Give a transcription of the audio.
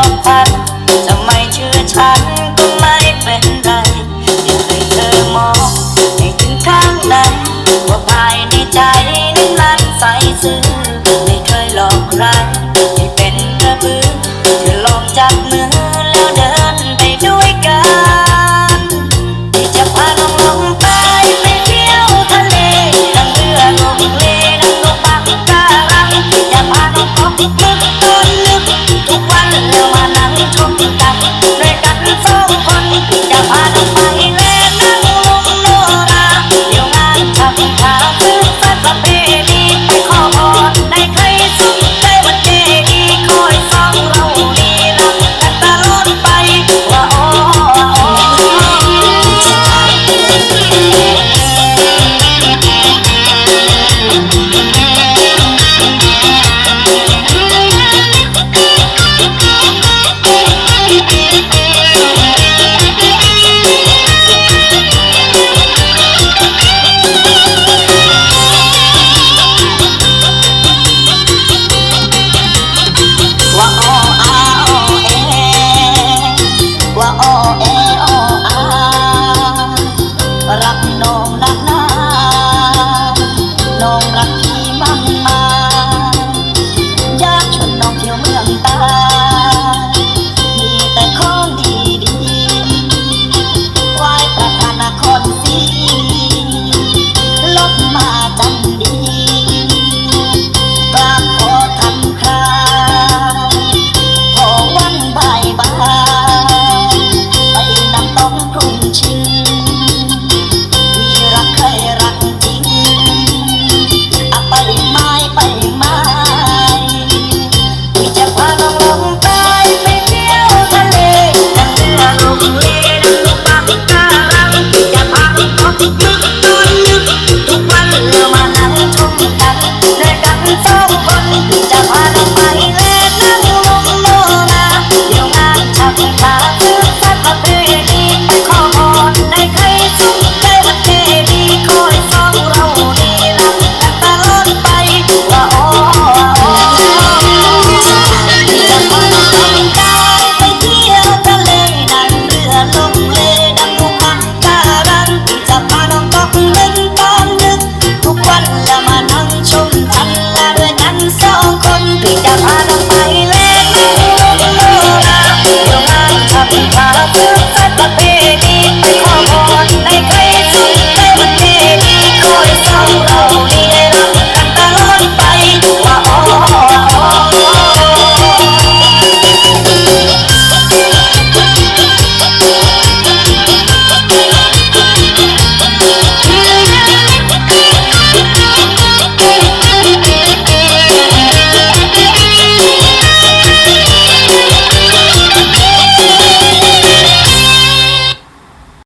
อบพันจะไม่เชื่อฉันก็ไม่เป็นไรอยากให้เธอมองให้ถึงข้างในว่าภายในใจนั้นใสซื่อ